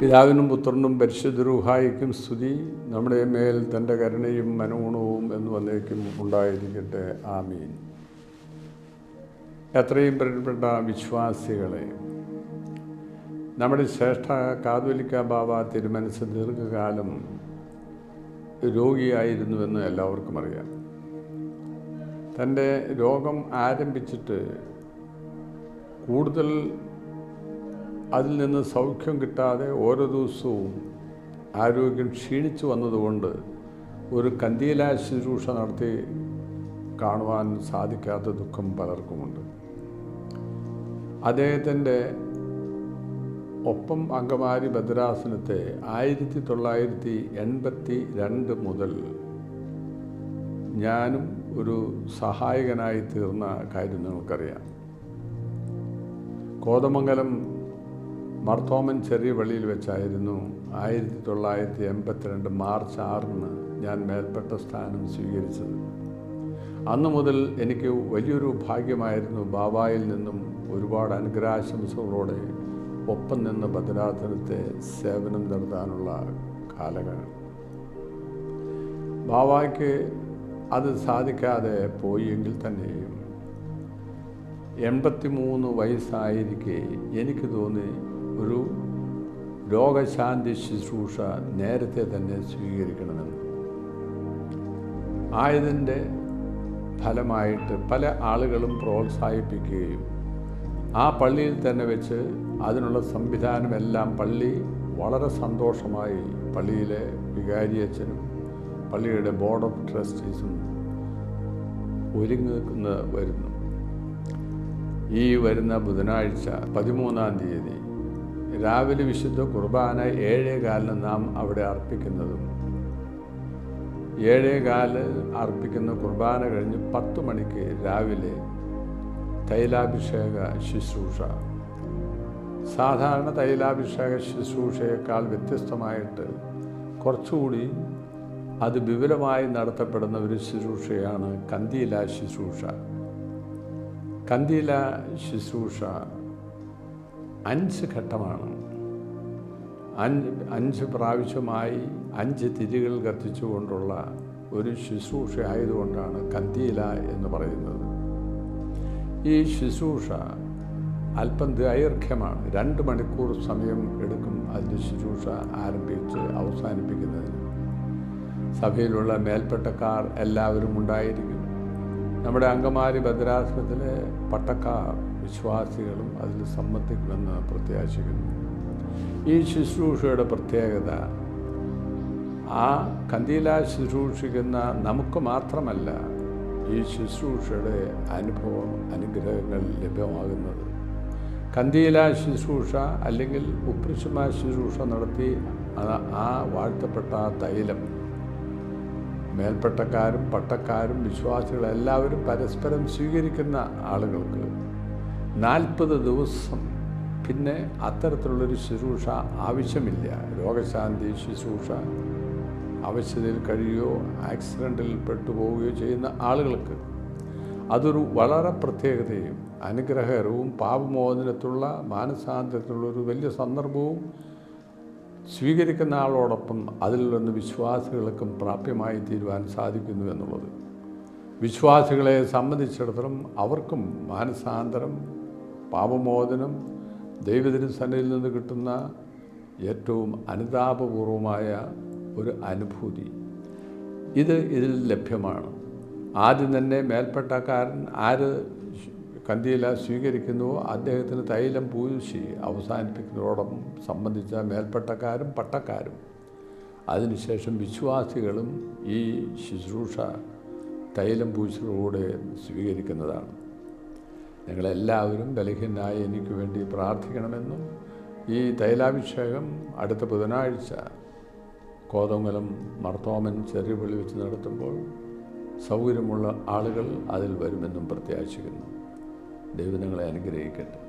പിതാവിനും പുത്രനും പരിശുദ്ധരൂഹായിക്കും സ്തുതി. നമ്മുടെ മേൽ തന്റെ കരുണയും മനോഗുണവും എന്ന് വന്നേക്കും ഉണ്ടായിരിക്കട്ടെ. ആമീൻ. എത്രയും പ്രിയപ്പെട്ട വിശ്വാസികളെ നമ്മുടെ ശ്രേഷ്ഠ കാതോലിക്ക ബാബ തിരുമനസ് ദീർഘകാലം രോഗിയായിരുന്നുവെന്ന് എല്ലാവർക്കും അറിയാം. തന്റെ രോഗം ആരംഭിച്ചിട്ട് കൂടുതൽ അതിൽ നിന്ന് സൗഖ്യം കിട്ടാതെ ഓരോ ദിവസവും ആരോഗ്യം ക്ഷീണിച്ചു വന്നതുകൊണ്ട് ഒരു കന്തീല ശുശ്രൂഷ നടത്തി കാണുവാൻ സാധിക്കാത്ത ദുഃഖം പലർക്കുമുണ്ട്. അദ്ദേഹത്തിന്റെ ഒപ്പം അങ്കമാരി ഭദ്രാസനത്തെ ആയിരത്തി തൊള്ളായിരത്തി എൺപത്തി രണ്ട് മുതൽ ഞാനും ഒരു സഹായകനായി തീർന്ന കാര്യം നിങ്ങൾക്കറിയാം. കോതമംഗലം മർത്തോമൻ ചെറിയ വെളിയിൽ വെച്ചായിരുന്നു. ആയിരത്തി തൊള്ളായിരത്തി എൺപത്തിരണ്ട് മാർച്ച് ആറിന് ഞാൻ മേൽപ്പെട്ട സ്ഥാനം സ്വീകരിച്ചത്. അന്നു മുതൽ എനിക്ക് വലിയൊരു ഭാഗ്യമായിരുന്നു ബാബായിൽ നിന്നും ഒരുപാട് അനുഗ്രഹാശംസകളോടെ ഒപ്പം നിന്ന് ഭദ്രാസനത്തെ സേവനം നടത്താനുള്ള കാലഘട്ടം. ബാബായ്ക്ക് അത് സാധിക്കാതെ പോയെങ്കിൽ തന്നെയും എൺപത്തി മൂന്ന് വയസ്സായിരിക്കെ എനിക്ക് തോന്നി ഒരു രോഗശാന്തി ശുശ്രൂഷ നേരത്തെ തന്നെ സ്വീകരിക്കണമെന്ന്. ആയതിന്റെ ഫലമായിട്ട് പല ആളുകളും പ്രോത്സാഹിപ്പിക്കുകയും ആ പള്ളിയിൽ തന്നെ വെച്ച് അതിനുള്ള സംവിധാനമെല്ലാം പള്ളി വളരെ സന്തോഷമായി പള്ളിയിലെ വികാരിയച്ഛനും പള്ളിയുടെ ബോർഡ് ഓഫ് ട്രസ്റ്റീസും ഒരുങ്ങുന്ന വരുന്നു. ഈ വരുന്ന ബുധനാഴ്ച പതിമൂന്നാം തീയതി രാവിലെ വിശുദ്ധ കുർബാന ഏഴേകാലിന് നാം അവിടെ അർപ്പിക്കുന്നതും. ഏഴേകാൽ അർപ്പിക്കുന്ന കുർബാന കഴിഞ്ഞ് പത്ത് മണിക്ക് രാവിലെ തൈലാഭിഷേക ശുശ്രൂഷ. സാധാരണ തൈലാഭിഷേക ശുശ്രൂഷയേക്കാൾ വ്യത്യസ്തമായിട്ട് കുറച്ചുകൂടി അത് വിപുലമായി നടത്തപ്പെടുന്ന ഒരു ശുശ്രൂഷയാണ് കന്തീല ശുശ്രൂഷ. കന്തീല ശുശ്രൂഷ അഞ്ച് ഘട്ടമാണ്. അഞ്ച് അഞ്ച് പ്രാവശ്യമായി അഞ്ച് തിരികൾ കത്തിച്ചുകൊണ്ടുള്ള ഒരു ശുശ്രൂഷ ആയതുകൊണ്ടാണ് കന്തീല എന്ന് പറയുന്നത്. ഈ ശുശ്രൂഷ അല്പം ദൈർഘ്യമാണ്. രണ്ട് മണിക്കൂർ സമയം എടുക്കും അതിന്റെ ശുശ്രൂഷ ആരംഭിച്ച് അവസാനിപ്പിക്കുന്നതിന്. സഭയിലുള്ള മേൽപ്പെട്ടക്കാർ എല്ലാവരും ഉണ്ടായിരിക്കും. നമ്മുടെ അങ്കമാലി ഭദ്രാസനത്തിലെ പട്ടക്കാർ വിശ്വാസികളും അതിൽ സംബന്ധിക്കുമെന്ന് പ്രത്യാശിക്കുന്നു. ഈ ശുശ്രൂഷയുടെ പ്രത്യേകത ആ കന്തിയില ശുശ്രൂഷിക്കുന്ന നമുക്ക് മാത്രമല്ല ഈ ശുശ്രൂഷയുടെ അനുഭവം അനുഗ്രഹങ്ങൾ ലഭ്യമാകുന്നത്. കന്തിയില ശുശ്രൂഷ അല്ലെങ്കിൽ ഉപ്രശുമ ശുശ്രൂഷ നടത്തി ആ വാഴ്ത്തപ്പെട്ട തൈലം. മേൽപ്പെട്ടക്കാരും പട്ടക്കാരും വിശ്വാസികളും എല്ലാവരും പരസ്പരം സ്വീകരിക്കുന്ന ആളുകൾക്ക് നാൽപ്പത് ദിവസം. പിന്നെ അത്തരത്തിലുള്ളൊരു ശുശ്രൂഷ ആവശ്യമില്ല. രോഗശാന്തി ശുശ്രൂഷ ആവശ്യതയിൽ കഴിയുകയോ ആക്സിഡന്റിൽ പെട്ടുപോവുകയോ ചെയ്യുന്ന ആളുകൾക്ക് അതൊരു വളരെ പ്രത്യേകതയും അനുഗ്രഹകരവും പാപമോചനത്തിലുള്ള മാനസാന്തരത്തിലുള്ള ഒരു വലിയ സന്ദർഭവും സ്വീകരിക്കുന്ന ആളോടൊപ്പം അതിൽ നിന്ന് വിശ്വാസികൾക്കും പ്രാപ്യമായി തീരുവാൻ സാധിക്കുന്നു എന്നുള്ളത്. വിശ്വാസികളെ സംബന്ധിച്ചിടത്തോളം അവർക്കും മാനസാന്തരം പാപമോചനം ദൈവത്തിന് സന്നയിൽ നിന്ന് കിട്ടുന്ന ഏറ്റവും അനുതാപപൂർവമായ ഒരു അനുഭൂതി. ഇത് ഇതിൽ ലഭ്യമാണ്. ആദ്യം തന്നെ മേൽപ്പെട്ടക്കാരൻ ആര് കന്തിയില സ്വീകരിക്കുന്നുവോ അദ്ദേഹത്തിന് തൈലം പൂശി അവസാനിപ്പിക്കുന്നതോടൊപ്പം സംബന്ധിച്ച മേൽപ്പെട്ടക്കാരും പട്ടക്കാരും അതിനുശേഷം വിശ്വാസികളും ഈ ശുശ്രൂഷ തൈലം പൂശിലൂടെ സ്വീകരിക്കുന്നതാണ്. നിങ്ങളെല്ലാവരും ബലഹീനായി എനിക്ക് വേണ്ടി പ്രാർത്ഥിക്കണമെന്നും ഈ തൈലാഭിഷേകം അടുത്ത ബുധനാഴ്ച കോതമംഗലം മർത്തോമൻ ചെറിയ പള്ളി വെച്ച് നടത്തുമ്പോൾ സൗകര്യമുള്ള ആളുകൾ അതിൽ വരുമെന്നും പ്രത്യാശിക്കുന്നു. ദൈവം നിങ്ങളെ അനുഗ്രഹിക്കട്ടെ.